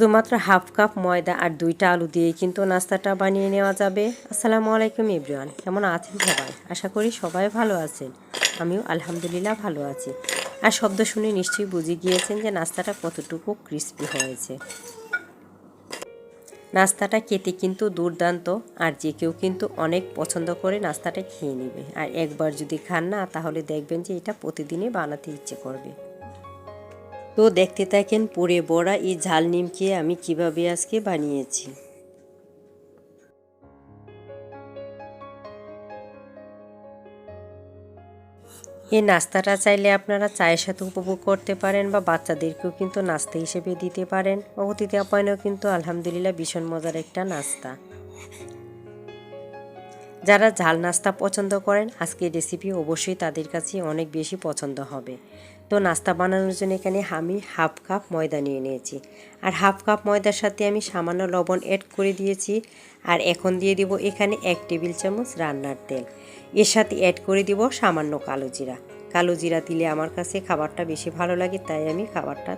শুধুমাত্র half cup ময়দা আর দুইটা আলু দিয়ে কিন্তু নাস্তাটা বানিয়ে নেওয়া যাবে। আসসালামু আলাইকুম ইব্রিয়ান, কেমন আছেন সবাই? আশা করি সবাই ভালো আছেন। আমিও আলহামদুলিল্লাহ ভালো আছি। আর শব্দ শুনে নিশ্চয়ই বুঝে গিয়েছেন যে নাস্তাটা কতটুকু ক্রিস্পি হয়েছে। নাস্তাটা খেতে কিন্তু দুর্দান্ত, আর যে কেউ কিন্তু অনেক পছন্দ করে নাস্তাটা খেয়ে নেবে। আর একবার যদি খান না, তাহলে দেখবেন যে এটা প্রতিদিনই বানাতে ইচ্ছে করবে। তো দেখতে থাকেন পরে বড়া এই ঝাল নিমকে আমি কীভাবে আজকে বানিয়েছি। এই নাস্তাটা চাইলে আপনারা চায়ের সাথে উপভোগ করতে পারেন বা বাচ্চাদেরকেও কিন্তু নাস্তা হিসেবে দিতে পারেন। অতিথি আপ্যায়নেও কিন্তু আলহামদুলিল্লাহ ভীষণ মজার একটা নাস্তা। যারা ঝাল নাস্তা পছন্দ করেন, আজকের রেসিপি অবশ্যই তাদের কাছে অনেক বেশি পছন্দ হবে। তো নাস্তা বানানোর জন্য এখানে আমি হাফ কাপ ময়দা নিয়ে নিয়েছি। আর হাফ কাপ ময়দার সাথে আমি সামান্য লবণ অ্যাড করে দিয়েছি। আর এখন দিয়ে দিব এখানে এক টেবিল চামচ রান্নার তেল। এর সাথে অ্যাড করে দিব সামান্য কালো জিরা। কালো জিরা দিলে আমার কাছে খাবারটা বেশি ভালো লাগে, তাই আমি খাবারটা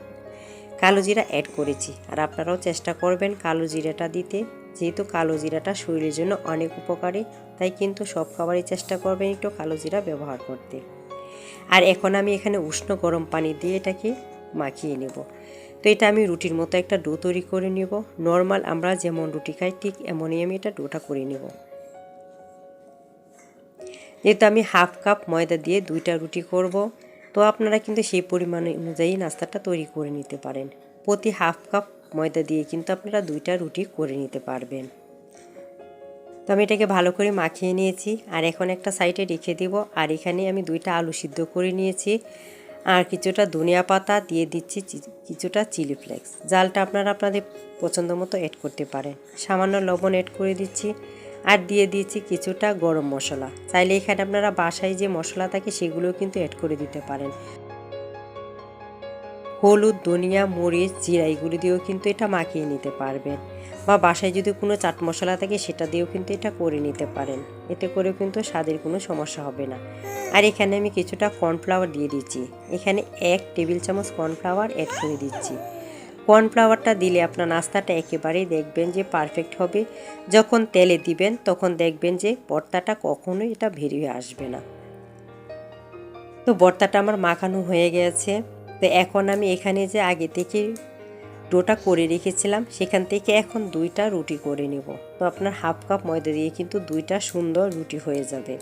কালো জিরা অ্যাড করেছি। আর আপনারাও চেষ্টা করবেন কালো জিরাটা দিতে। যেহেতু কালো জিরাটা শরীরের জন্য অনেক উপকারী, তাই কিন্তু সব খাবারই চেষ্টা করবেন একটু কালো জিরা ব্যবহার করতে। আর এখন আমি এখানে উষ্ণ গরম পানি দিয়ে এটাকে মাখিয়ে নেব। তো এটা আমি রুটির মতো একটা ডো তৈরি করে নেব। নর্মাল আমরা যেমন রুটি খাই, ঠিক এমনই আমি এটা ডোটা করে নেব। যেহেতু আমি হাফ কাপ ময়দা দিয়ে দুইটা রুটি করব, তো আপনারা কিন্তু সেই পরিমাণ অনুযায়ী নাস্তাটা তৈরি করে নিতে পারেন। প্রতি হাফ কাপ ময়দা দিয়ে কিন্তু আপনারা দুইটা রুটি করে নিতে পারবেন। তো আমি এটাকে ভালো করে মাখিয়ে নিয়েছি। আর এখন একটা সাইডে রেখে দেব। আর এখানে আমি দুইটা আলু সিদ্ধ করে নিয়েছি। আর কিছুটা ধনিয়া পাতা দিয়ে দিচ্ছি কিছুটা চিলি ফ্লেক্স। জালটা আপনারা আপনাদের পছন্দ মতো অ্যাড করতে পারেন। সামান্য লবণ অ্যাড করে দিচ্ছি। আর দিয়ে দিয়েছি কিছুটা গরম মশলা। চাইলে এখানে আপনারা বাসায় যে মশলা থাকে সেগুলো কিন্তু অ্যাড করে দিতে পারেন। হলুদ, ধনিয়া, মরিচ, জিরা, এগুলো দিয়েও কিন্তু এটা মাখিয়ে নিতে পারবেন। বা বাসায় যদি কোনো চাট মশলা থাকে সেটা দিয়েও কিন্তু এটা করে নিতে পারেন। এতে করেও কিন্তু স্বাদের কোনো সমস্যা হবে না। আর এখানে আমি কিছুটা কর্নফ্লাওয়ার দিয়ে দিচ্ছি। এখানে এক টেবিল চামচ কর্নফ্লাওয়ার অ্যাড করে দিচ্ছি। কর্নফ্লাওয়ারটা দিলে আপনার নাস্তাটা একেবারেই দেখবেন যে পারফেক্ট হবে। যখন তেলে দিবেন তখন দেখবেন যে ভর্তাটা কখনোই এটা বেরিয়ে আসবে না। তো ভর্তাটা আমার মাখানো হয়ে গেছে। তো এখন আমি এখানে যে আগে থেকে ডোটা করে রেখেছিলাম, সেখান থেকে এখন দুইটা রুটি করে নেব। তো আপনার হাফ কাপ ময়দা দিয়ে কিন্তু দুইটা সুন্দর রুটি হয়ে যাবে।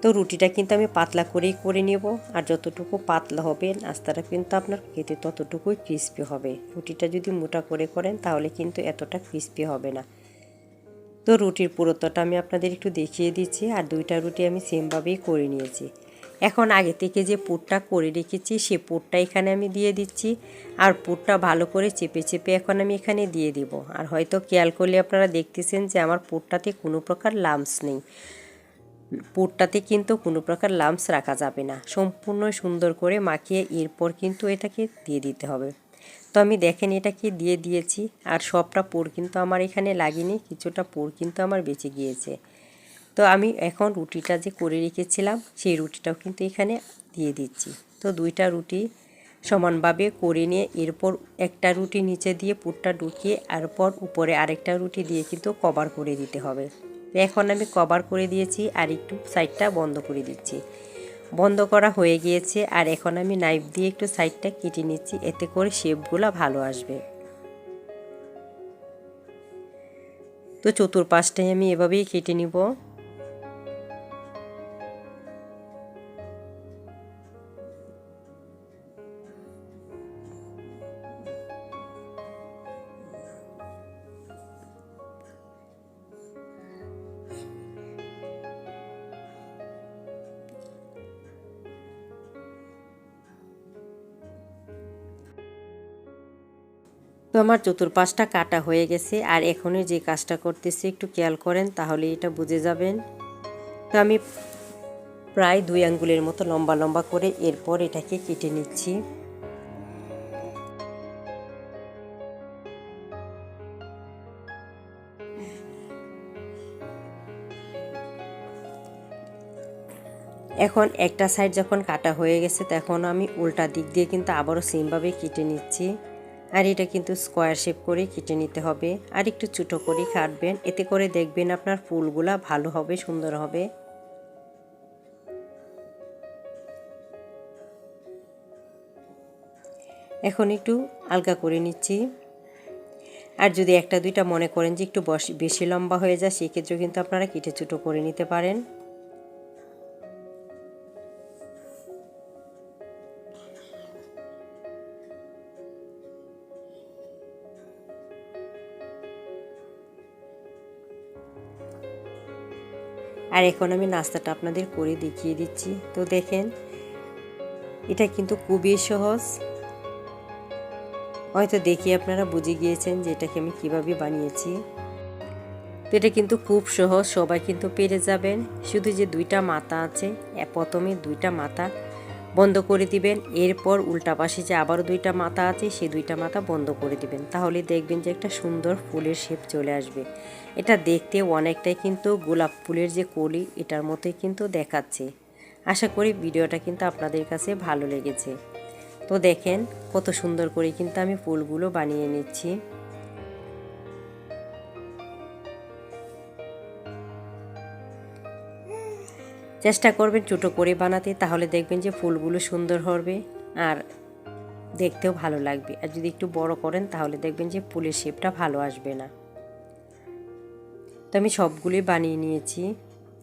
তো রুটিটা কিন্তু আমি পাতলা করেই করে নেব, আর যতটুকু পাতলা হবে, নাস্তাটা কিন্তু আপনার খেতে ততটুকুই ক্রিস্পি হবে। রুটিটা যদি মোটা করে করেন, তাহলে কিন্তু এতটা ক্রিস্পি হবে না। তো রুটির পুরোতটা আমি আপনাদের একটু দেখিয়ে দিচ্ছি, আর দুইটা রুটি আমি সেমভাবেই করে নিয়েছি। এখন আগে থেকে যে পুরটা করে রেখেছি, সে পুরটা এখানে আমি দিয়ে দিচ্ছি। আর পুরটা ভালো করে চেপে চেপে এখন আমি এখানে দিয়ে দিব। আর হয়তো খেয়াল করলে আপনারা দেখতেছেন যে আমার পুরটাতে কোনো প্রকার লামস নেই। পুরটাতে কিন্তু কোনো প্রকার লামস রাখা যাবে না। সম্পূর্ণ সুন্দর করে মাখিয়ে এরপর কিন্তু এটাকে দিয়ে দিতে হবে। তো আমি দেখেন এটাকে দিয়ে দিয়েছি। আর সবটা পুর কিন্তু আমার এখানে লাগেনি, কিছুটা পুর কিন্তু আমার বেঁচে গিয়েছে। তো আমি এখন রুটিটা যে করে রেখেছিলাম, সেই রুটিটাও কিন্তু এখানে দিয়ে দিচ্ছি। তো দুইটা রুটি সমানভাবে করে নিয়ে এরপর একটা রুটি নিচে দিয়ে পুরটা ঢুকিয়ে এরপর উপরে আরেকটা রুটি দিয়ে কিন্তু কভার করে দিতে হবে। এখন আমি কভার করে দিয়েছি আর একটু সাইডটা বন্ধ করে দিচ্ছি। বন্ধ করা হয়ে গিয়েছে আর এখন আমি নাইফ দিয়ে একটু সাইডটা কেটে নিচ্ছি, এতে করে শেপগুলো ভালো আসবে। তো চতুর্পাশটাই আমি এভাবেই কেটে নিব। তো আমার চতুর্পাশটা কাটা হয়ে গেছে, আর এখনই যে কাজটা করতেছি, একটু খেয়াল করেন তাহলে এটা বুঝে যাবেন। তো আমি প্রায় দুই আঙ্গুলের মতো লম্বা লম্বা করে এরপর এটাকে কেটে নিচ্ছি। এখন একটা সাইড যখন কাটা হয়ে গেছে, তখন আমি উল্টা দিক দিয়ে কিন্তু আবারও সেমভাবে কেটে নিচ্ছি। আর এটা কিন্তু স্কোয়ার শেপ করে কেটে নিতে হবে। আর একটু ছোটো করে কাটবেন। এতে করে দেখবেন আপনার ফুলগুলা ভালো হবে, সুন্দর হবে। এখন একটু আলগা করে নিচ্ছি। আর যদি একটা দুইটা মনে করেন যে একটু বেশি লম্বা হয়ে যায়, সেক্ষেত্রেও কিন্তু আপনারা কেটে ছোটো করে নিতে পারেন। আর এখন আমি নাস্তাটা আপনাদের করে দেখিয়ে দিচ্ছি। তো দেখেন, এটা কিন্তু খুবই সহজ। হয়তো দেখি আপনারা বুঝে গিয়েছেন যে এটাকে আমি কীভাবে বানিয়েছি। তো এটা কিন্তু খুব সহজ, সবাই কিন্তু পেরে যাবেন। শুধু যে দুইটা মাথা আছে প্রথমে দুইটা মাথা বন্ধ করে দিবেন। এরপর উল্টা পাশে যে আবারও দুইটা মাথা আছে সেই দুইটা মাথা বন্ধ করে দিবেন। তাহলে দেখবেন যে একটা সুন্দর ফুলের শেপ চলে আসবে। এটা দেখতে অনেকটাই কিন্তু গোলাপ ফুলের যে কলি, এটার মতোই কিন্তু দেখাচ্ছে। আশা করি ভিডিওটা কিন্তু আপনাদের কাছে ভালো লেগেছে। তো দেখেন, কত সুন্দর করে কিন্তু আমি ফুলগুলো বানিয়ে নিচ্ছি। চেষ্টা করবেন ছোটো করে বানাতে, তাহলে দেখবেন যে ফুলগুলো সুন্দর হবে আর দেখতেও ভালো লাগবে। আর যদি একটু বড় করেন, তাহলে দেখবেন যে ফুলের শেপটা ভালো আসবে না। তো আমি সবগুলোই বানিয়ে নিয়েছি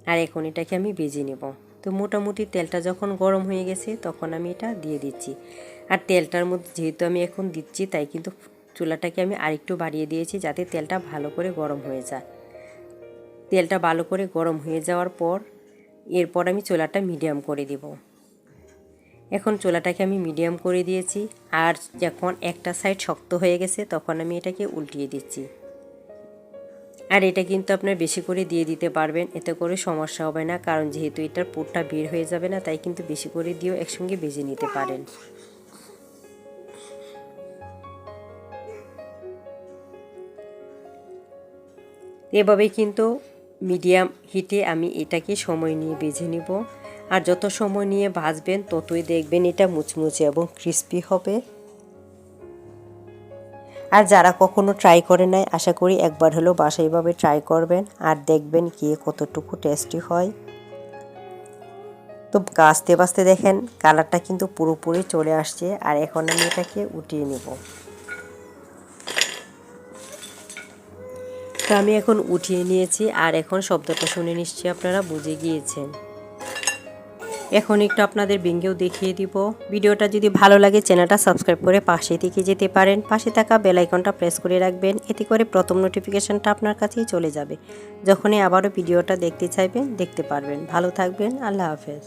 আর এখন এটাকে আমি বেজে নেব। তো মোটামুটি তেলটা যখন গরম হয়ে গেছে, তখন আমি এটা দিয়ে দিচ্ছি। আর তেলটার মধ্যে যেহেতু আমি এখন দিচ্ছি, তাই কিন্তু চুলাটাকে আমি আরেকটু বাড়িয়ে দিয়েছি যাতে তেলটা ভালো করে গরম হয়ে যায়। তেলটা ভালো করে গরম হয়ে যাওয়ার পর এরপর আমি চোলাটা মিডিয়াম করে দিব। এখন চোলাটাকে আমি মিডিয়াম করে দিয়েছি, আর যখন একটা সাইড শক্ত হয়ে গেছে, তখন আমি এটাকে উল্টিয়ে দিচ্ছি। আর এটা কিন্তু আপনার বেশি করে দিয়ে দিতে পারবেন, এতে করে সমস্যা হবে না, কারণ যেহেতু এটার পুরটা বের হয়ে যাবে না, তাই কিন্তু বেশি করে দিয়েও একসঙ্গে বেজে নিতে পারেন। এভাবেই কিন্তু মিডিয়াম হিটে আমি এটাকে সময় নিয়ে বেজে নিব। আর যত সময় নিয়ে ভাজবেন ততই দেখবেন এটা মুচমুচে এবং ক্রিস্পি হবে। আর যারা কখনো ট্রাই করে নাই, আশা করি একবার হলেও বাসায় এইভাবে ট্রাই করবেন আর দেখবেন কি কতটুকু টেস্টি হয়। তো গাছতে বাঁচতে দেখেন কালারটা কিন্তু পুরোপুরি চলে আসছে। আর এখন আমি এটাকে উঠিয়ে নেব। তো আমি এখন উঠিয়ে নিয়েছি আর এখন শব্দটা শুনে নিশ্চয়ই আপনারা বুঝে গিয়েছেন। এখন একটু আপনাদের বিঙ্গেও দেখিয়ে দিব। ভিডিওটা যদি ভালো লাগে, চ্যানেলটা সাবস্ক্রাইব করে পাশে থেকে যেতে পারেন। পাশে থাকা বেলাইকনটা প্রেস করে রাখবেন। এতে করে প্রথম নোটিফিকেশানটা আপনার কাছেই চলে যাবে। যখনই আবারও ভিডিওটা দেখতে চাইবেন, দেখতে পারবেন। ভালো থাকবেন। আল্লাহ হাফেজ।